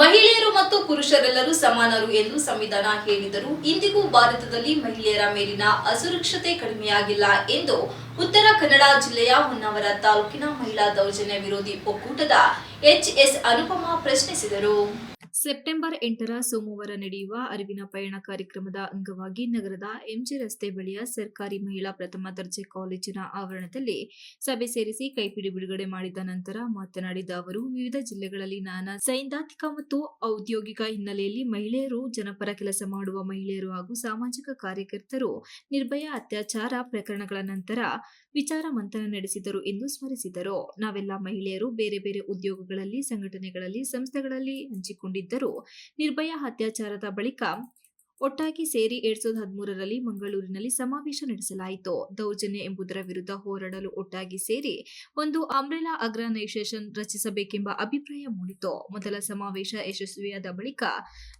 ಮಹಿಳೆಯರು ಮತ್ತು ಪುರುಷರೆಲ್ಲರೂ ಸಮಾನರು ಎಂದು ಸಂವಿಧಾನ ಹೇಳಿದರು. ಇಂದಿಗೂ ಭಾರತದಲ್ಲಿ ಮಹಿಳೆಯರ ಮೇಲಿನ ಅಸುರಕ್ಷತೆ ಕಡಿಮೆಯಾಗಿಲ್ಲ ಎಂದು ಉತ್ತರ ಕನ್ನಡ ಜಿಲ್ಲೆಯ ಹೊನ್ನಾವರ ತಾಲೂಕಿನ ಮಹಿಳಾ ದೌರ್ಜನ್ಯ ವಿರೋಧಿ ಒಕ್ಕೂಟದ ಎಚ್ಎಸ್ ಅನುಪಮ ಪ್ರಶ್ನಿಸಿದರು. ಸೆಪ್ಟೆಂಬರ್ ಎಂಟರ ಸೋಮವಾರ ನಡೆಯುವ ಅರಿವಿನ ಪಯಣ ಕಾರ್ಯಕ್ರಮದ ಅಂಗವಾಗಿ ನಗರದ ಎಂಜಿ ರಸ್ತೆ ಬಳಿಯ ಸರ್ಕಾರಿ ಮಹಿಳಾ ಪ್ರಥಮ ದರ್ಜೆ ಕಾಲೇಜಿನ ಆವರಣದಲ್ಲಿ ಸಭೆ ಸೇರಿಸಿ ಕೈಪಿಡಿ ಬಿಡುಗಡೆ ಮಾಡಿದ ನಂತರ ಮಾತನಾಡಿದ ಅವರು, ವಿವಿಧ ಜಿಲ್ಲೆಗಳಲ್ಲಿ ನಾನಾ ಸೈದ್ಧಾಂತಿಕ ಮತ್ತು ಔದ್ಯೋಗಿಕ ಹಿನ್ನೆಲೆಯಲ್ಲಿ ಮಹಿಳೆಯರು ಜನಪರ ಕೆಲಸ ಮಾಡುವ ಮಹಿಳೆಯರು ಹಾಗೂ ಸಾಮಾಜಿಕ ಕಾರ್ಯಕರ್ತರು ನಿರ್ಭಯ ಅತ್ಯಾಚಾರ ಪ್ರಕರಣಗಳ ನಂತರ ವಿಚಾರ ಮಂಥನ ನಡೆಸಿದರು ಎಂದು ಸ್ಮರಿಸಿದರು. ನಾವೆಲ್ಲ ಮಹಿಳೆಯರು ಬೇರೆ ಬೇರೆ ಉದ್ಯೋಗಗಳಲ್ಲಿ, ಸಂಘಟನೆಗಳಲ್ಲಿ, ಸಂಸ್ಥೆಗಳಲ್ಲಿ ಹಂಚಿಕೊಂಡಿದ್ದರೂ ನಿರ್ಭಯಾ ಅತ್ಯಾಚಾರದ ಬಳಿಕ ಒಟ್ಟಾಗಿ ಸೇರಿ ಎರಡ್ ಸಾವಿರದ ಹದಿಮೂರರಲ್ಲಿ ಮಂಗಳೂರಿನಲ್ಲಿ ಸಮಾವೇಶ ನಡೆಸಲಾಯಿತು. ದೌರ್ಜನ್ಯ ಎಂಬುದರ ವಿರುದ್ಧ ಹೋರಾಡಲು ಒಟ್ಟಾಗಿ ಸೇರಿ ಒಂದು ಅಂಬ್ರೆಲಾ ಅಗ್ರನೈಸೇಷನ್ ರಚಿಸಬೇಕೆಂಬ ಅಭಿಪ್ರಾಯ ಮೂಡಿತು. ಮೊದಲ ಸಮಾವೇಶ ಯಶಸ್ವಿಯಾದ ಬಳಿಕ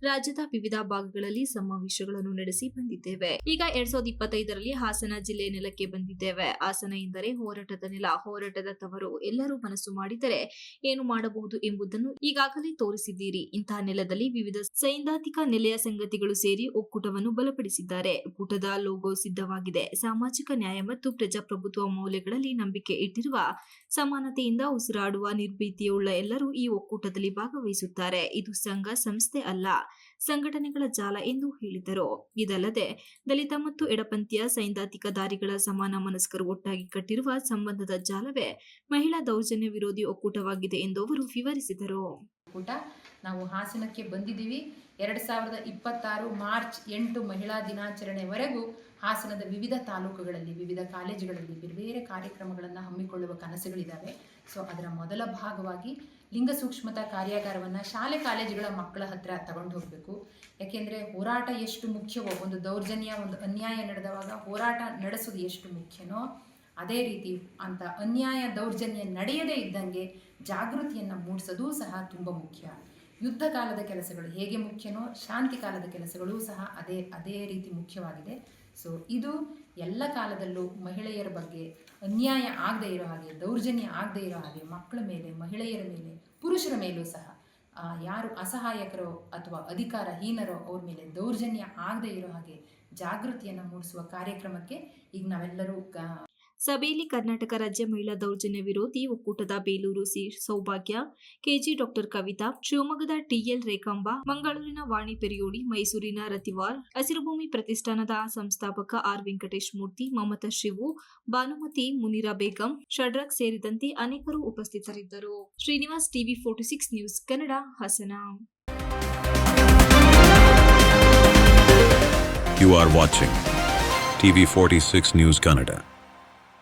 ರಾಜ್ಯದ ವಿವಿಧ ಭಾಗಗಳಲ್ಲಿ ಸಮಾವೇಶಗಳನ್ನು ನಡೆಸಿ ಬಂದಿದ್ದೇವೆ. ಈಗ ಎರಡ್ ಸಾವಿರದ ಇಪ್ಪತ್ತೈದರಲ್ಲಿ ಹಾಸನ ಜಿಲ್ಲೆ ನೆಲಕ್ಕೆ ಬಂದಿದ್ದೇವೆ. ಹಾಸನ ಎಂದರೆ ಹೋರಾಟದ ನೆಲ. ಹೋರಾಟದ ತವರು ಎಲ್ಲರೂ ಮನಸ್ಸು ಮಾಡಿದರೆ ಏನು ಮಾಡಬಹುದು ಎಂಬುದನ್ನು ಈಗಾಗಲೇ ತೋರಿಸಿದ್ದೀರಿ. ಇಂತಹ ನೆಲದಲ್ಲಿ ವಿವಿಧ ಸೈದ್ಧಾಂತಿಕ ನೆಲೆಯ ಸಂಗತಿಗಳು ಸೇರಿ ಒಕ್ಕೂಟವನ್ನು ಬಲಪಡಿಸಿದ್ದಾರೆ. ಒಕ್ಕೂಟದ ಲೋಗೋ ಸಿದ್ಧವಾಗಿದೆ. ಸಾಮಾಜಿಕ ನ್ಯಾಯ ಮತ್ತು ಪ್ರಜಾಪ್ರಭುತ್ವ ಮೌಲ್ಯಗಳಲ್ಲಿ ನಂಬಿಕೆ ಇಟ್ಟಿರುವ, ಸಮಾನತೆಯಿಂದ ಉಸಿರಾಡುವ ನಿರ್ಭೀತಿಯುಳ್ಳ ಎಲ್ಲರೂ ಈ ಒಕ್ಕೂಟದಲ್ಲಿ ಭಾಗವಹಿಸುತ್ತಾರೆ. ಇದು ಸಂಘ, ಸಂಸ್ಥೆ ಅಲ್ಲ, ಸಂಘಟನೆಗಳ ಜಾಲ ಎಂದು ಹೇಳಿದರು. ಇದಲ್ಲದೆ, ದಲಿತ ಮತ್ತು ಎಡಪಂಥೀಯ ಸೈದ್ಧಾಂತಿಕ ದಾರಿಗಳ ಸಮಾನ ಮನಸ್ಕರು ಒಟ್ಟಾಗಿ ಕಟ್ಟಿರುವ ಸಂಬಂಧದ ಜಾಲವೇ ಮಹಿಳಾ ದೌರ್ಜನ್ಯ ವಿರೋಧಿ ಒಕ್ಕೂಟವಾಗಿದೆ ಎಂದು ಅವರು ವಿವರಿಸಿದರು. ನಾವು ಹಾಸನಕ್ಕೆ ಬಂದಿದ್ದೀವಿ. ಎರಡು ಸಾವಿರದ ಇಪ್ಪತ್ತಾರು ಮಾರ್ಚ್ ಎಂಟು ಮಹಿಳಾ ದಿನಾಚರಣೆವರೆಗೂ ಹಾಸನದ ವಿವಿಧ ತಾಲೂಕುಗಳಲ್ಲಿ, ವಿವಿಧ ಕಾಲೇಜುಗಳಲ್ಲಿ ಬೇರೆ ಬೇರೆ ಕಾರ್ಯಕ್ರಮಗಳನ್ನು ಹಮ್ಮಿಕೊಳ್ಳುವ ಕನಸುಗಳಿದ್ದಾವೆ ಸೊ, ಅದರ ಮೊದಲ ಭಾಗವಾಗಿ ಲಿಂಗ ಸೂಕ್ಷ್ಮತಾ ಕಾರ್ಯಾಗಾರವನ್ನು ಶಾಲೆ ಕಾಲೇಜುಗಳ ಮಕ್ಕಳ ಹತ್ರ ತಗೊಂಡು ಹೋಗಬೇಕು. ಯಾಕೆಂದರೆ ಹೋರಾಟ ಎಷ್ಟು ಮುಖ್ಯವೋ, ಒಂದು ದೌರ್ಜನ್ಯ, ಒಂದು ಅನ್ಯಾಯ ನಡೆದವಾಗ ಹೋರಾಟ ನಡೆಸೋದು ಎಷ್ಟು ಮುಖ್ಯನೋ, ಅದೇ ರೀತಿ ಅಂತ ಅನ್ಯಾಯ, ದೌರ್ಜನ್ಯ ನಡೆಯದೇ ಇದ್ದಂಗೆ ಜಾಗೃತಿಯನ್ನು ಮೂಡಿಸೋದು ಸಹ ತುಂಬ ಮುಖ್ಯ. ಯುದ್ಧ ಕಾಲದ ಕೆಲಸಗಳು ಹೇಗೆ ಮುಖ್ಯನೋ ಶಾಂತಿ ಕಾಲದ ಕೆಲಸಗಳು ಸಹ ಅದೇ ಅದೇ ರೀತಿ ಮುಖ್ಯವಾಗಿದೆ. ಸೊ ಇದು ಎಲ್ಲ ಕಾಲದಲ್ಲೂ ಮಹಿಳೆಯರ ಬಗ್ಗೆ ಅನ್ಯಾಯ ಆಗದೇ ಇರೋ ಹಾಗೆ, ದೌರ್ಜನ್ಯ ಆಗದೇ ಇರೋ ಹಾಗೆ ಮಕ್ಕಳ ಮೇಲೆ, ಮಹಿಳೆಯರ ಮೇಲೆ, ಪುರುಷರ ಮೇಲೂ ಸಹ ಯಾರು ಅಸಹಾಯಕರೋ ಅಥವಾ ಅಧಿಕಾರ ಹೀನರೋ ಅವ್ರ ಮೇಲೆ ದೌರ್ಜನ್ಯ ಆಗದೇ ಇರೋ ಹಾಗೆ ಜಾಗೃತಿಯನ್ನು ಮೂಡಿಸುವ ಕಾರ್ಯಕ್ರಮಕ್ಕೆ ಈಗ ನಾವೆಲ್ಲರೂ ಸಭೆಯಲ್ಲಿ ಕರ್ನಾಟಕ ರಾಜ್ಯ ಮಹಿಳಾ ದೌರ್ಜನ್ಯ ವಿರೋಧಿ ಒಕ್ಕೂಟದ Belur C Saubhagya, KG doctor Kavita, ಶಿವಮೊಗ್ಗದ ಟಿಎಲ್ ರೇಖಾಂಬ, ಮಂಗಳೂರಿನ ವಾಣಿ ಪೆರಿಯೋಡಿ, ಮೈಸೂರಿನ ರತಿವಾರ್, ಹಸಿರುಭೂಮಿ ಪ್ರತಿಷ್ಠಾನದ ಸಂಸ್ಥಾಪಕ ಆರ್ ವೆಂಕಟೇಶ್ ಮೂರ್ತಿ, ಮಮತಾ ಶಿವು, ಭಾನುಮತಿ ಮುನಿರಾ ಬೇಗಂ ಶಡ್ರಕ್ ಸೇರಿದಂತೆ ಅನೇಕರು ಉಪಸ್ಥಿತರಿದ್ದರು Srinivas TV forty six news Kannada, Hassan You are watching TV46 News Kannada.